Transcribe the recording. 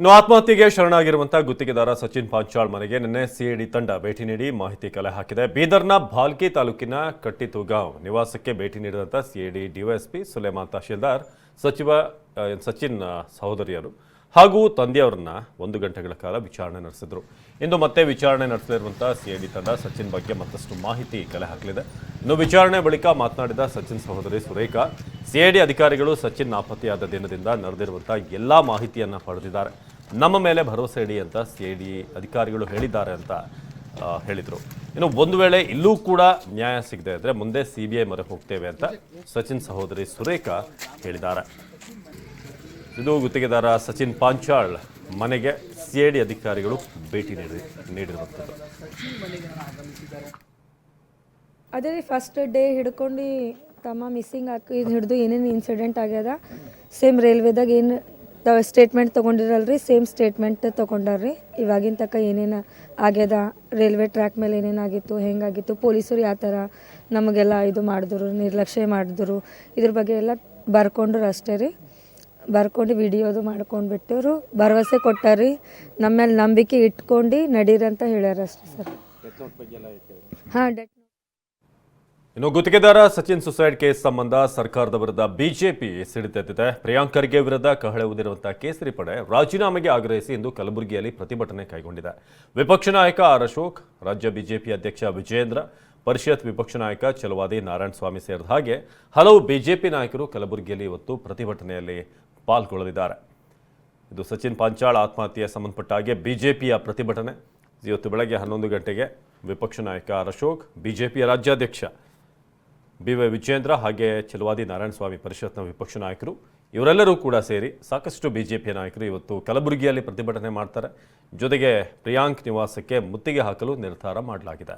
ಇನ್ನು ಆತ್ಮಹತ್ಯೆಗೆ ಶರಣಾಗಿರುವಂತಹ ಗುತ್ತಿಗೆದಾರ ಸಚಿನ್ ಪಾಂಚಾಳ್ ಮನೆಗೆ ನಿನ್ನೆ ಸಿಐಡಿ ತಂಡ ಭೇಟಿ ನೀಡಿ ಮಾಹಿತಿ ಕಲೆ ಹಾಕಿದೆ. ಬೀದರ್ನ ಭಾಲ್ಕಿ ತಾಲೂಕಿನ ಕಟ್ಟಿತುಗಾಂವ್ ನಿವಾಸಕ್ಕೆ ಭೇಟಿ ನೀಡಿದಂಥ ಸಿಐಡಿ ಡಿವೈಎಸ್ಪಿ ಸುಲೇಮಾನ್ ತಹಶೀಲ್ದಾರ್, ಸಚಿವ ಸಚಿನ್ ಸಹೋದರಿಯರು ಹಾಗೂ ತಂದೆಯವರನ್ನ ಒಂದು ಗಂಟೆಗಳ ಕಾಲ ವಿಚಾರಣೆ ನಡೆಸಿದ್ರು. ಇಂದು ಮತ್ತೆ ವಿಚಾರಣೆ ನಡೆಸಲಿರುವಂತಹ ಸಿಐಡಿ ತಂಡ ಸಚಿನ್ ಬಗ್ಗೆ ಮತ್ತಷ್ಟು ಮಾಹಿತಿ ಕಲೆ ಹಾಕಲಿದೆ. ಇನ್ನು ವಿಚಾರಣೆ ಬಳಿಕ ಮಾತನಾಡಿದ ಸಚಿನ್ ಸಹೋದರಿ ಸುರೇಖಾ, ಸಿಐಡಿ ಅಧಿಕಾರಿಗಳು ಸಚಿನ್ ನಾಪತ್ತೆಯಾದ ದಿನದಿಂದ ನಡೆದಿರುವಂತಹ ಎಲ್ಲಾ ಮಾಹಿತಿಯನ್ನು ಪಡೆದಿದ್ದಾರೆ. ನಮ್ಮ ಮೇಲೆ ಭರವಸೆ ಇಡಿ ಅಂತ ಸಿಐಡಿ ಅಧಿಕಾರಿಗಳು ಹೇಳಿದ್ದಾರೆ ಅಂತ ಹೇಳಿದರು. ಇನ್ನು ಒಂದು ವೇಳೆ ಇಲ್ಲೂ ಕೂಡ ನ್ಯಾಯ ಸಿಗದೆ ಇದ್ರೆ ಮುಂದೆ ಸಿ ಬಿ ಐ ಮೊರೆ ಹೋಗ್ತೇವೆ ಅಂತ ಸಚಿನ್ ಸಹೋದರಿ ಸುರೇಖಾ ಹೇಳಿದ್ದಾರೆ. ಇದು ಗುತ್ತಿಗೆದಾರ ಸಚಿನ್ ಪಾಂಚಾಳ್ ಮನೆಗೆ ಸಿಐಡಿ ಅಧಿಕಾರಿಗಳು ಭೇಟಿ ನೀಡಿ, ನೀಡಿರುವಂಥದ್ದು. ಅದೇ ರೀ ಫಸ್ಟ್ ಡೇ ಹಿಡ್ಕೊಂಡು ತಮ್ಮ ಮಿಸ್ಸಿಂಗ್ ಹಾಕಿ ಇದು ಹಿಡಿದು ಏನೇನು ಇನ್ಸಿಡೆಂಟ್ ಆಗ್ಯದ? ಸೇಮ್ ರೈಲ್ವೆದಾಗ ಏನು ಸ್ಟೇಟ್ಮೆಂಟ್ ತೊಗೊಂಡಿರಲ್ರಿ ಸೇಮ್ ಸ್ಟೇಟ್ಮೆಂಟ್ ತೊಗೊಂಡಾರ್ರಿ. ಇವಾಗಿನ ತಕ್ಕ ಏನೇನು ಆಗ್ಯದ ರೈಲ್ವೆ ಟ್ರ್ಯಾಕ್ ಮೇಲೆ ಏನೇನಾಗಿತ್ತು ಹೆಂಗಾಗಿತ್ತು ಪೊಲೀಸರು ಯಾವ ಥರ ನಮಗೆಲ್ಲ ಇದು ಮಾಡಿದ್ರು ನಿರ್ಲಕ್ಷ್ಯ ಮಾಡಿದ್ರು ಇದ್ರ ಬಗ್ಗೆ ಎಲ್ಲ ಬರ್ಕೊಂಡ್ರು ಅಷ್ಟೇ ರೀ. ಬರ್ಕೊಂಡು ವಿಡಿಯೋದು ಮಾಡ್ಕೊಂಡು ಬಿಟ್ಟರು ಭರವಸೆ ಕೊಟ್ಟಾರಿ ನಮ್ಮ ಮೇಲೆ ನಂಬಿಕೆ ಇಟ್ಕೊಂಡು ನಡೀರಂತ ಹೇಳ್ಯಾರ ಅಷ್ಟೇ ಸರ್. ಹಾಂ ಡೆಟ್ ಇನ್ನು ಗುತ್ತಿಗೆದಾರ ಸಚಿನ್ ಸುಸೈಡ್ ಕೇಸ್ ಸಂಬಂಧ ಸರ್ಕಾರದ ವಿರುದ್ಧ ಬಿಜೆಪಿ ಸಿಡಿತೆತ್ತಿದೆ ಪ್ರಿಯಾಂಕ್ ಖರ್ಗೆ ವಿರುದ್ಧ ಕಹಳೆ ಊದಿರುವಂತಹ ಕೇಸರಿ ಪಡೆ ರಾಜೀನಾಮೆಗೆ ಆಗ್ರಹಿಸಿ ಇಂದು ಕಲಬುರಗಿಯಲ್ಲಿ ಪ್ರತಿಭಟನೆ ಕೈಗೊಂಡಿದೆ. ವಿಪಕ್ಷ ನಾಯಕ ಆರ್ ಅಶೋಕ್, ರಾಜ್ಯ ಬಿಜೆಪಿ ಅಧ್ಯಕ್ಷ ವಿಜಯೇಂದ್ರ, ಪರಿಷತ್ ವಿಪಕ್ಷ ನಾಯಕ ಚಲವಾದಿ ನಾರಾಯಣ ಸ್ವಾಮಿ ಸೇರಿದ ಹಾಗೆ ಹಲವು ಬಿಜೆಪಿ ನಾಯಕರು ಕಲಬುರಗಿಯಲ್ಲಿ ಇವತ್ತು ಪ್ರತಿಭಟನೆಯಲ್ಲಿ ಪಾಲ್ಗೊಳ್ಳಲಿದ್ದಾರೆ. ಇದು ಸಚಿನ್ ಪಾಂಚಾಳ್ ಆತ್ಮಹತ್ಯೆ ಸಂಬಂಧಪಟ್ಟ ಹಾಗೆ ಬಿಜೆಪಿಯ ಪ್ರತಿಭಟನೆ. ಇವತ್ತು ಬೆಳಗ್ಗೆ ಹನ್ನೊಂದು ಗಂಟೆಗೆ ವಿಪಕ್ಷ ನಾಯಕ ಆರ್ ಅಶೋಕ್, ಬಿಜೆಪಿಯ ರಾಜ್ಯಾಧ್ಯಕ್ಷ ಬಿ ವೈ ವಿಜೇಂದ್ರ ಹಾಗೆ ನಾರಾಯಣ ನಾರಾಯಣಸ್ವಾಮಿ ಪರಿಷತ್ನ ವಿಪಕ್ಷ ನಾಯಕರು, ಇವರೆಲ್ಲರೂ ಕೂಡ ಸೇರಿ ಸಾಕಷ್ಟು ಬಿಜೆಪಿಯ ನಾಯಕರು ಇವತ್ತು ಕಲಬುರಗಿಯಲ್ಲಿ ಪ್ರತಿಭಟನೆ ಮಾಡ್ತಾರೆ. ಜೊತೆಗೆ ಪ್ರಿಯಾಂಕ್ ನಿವಾಸಕ್ಕೆ ಮುತ್ತಿಗೆ ಹಾಕಲು ನಿರ್ಧಾರ ಮಾಡಲಾಗಿದೆ.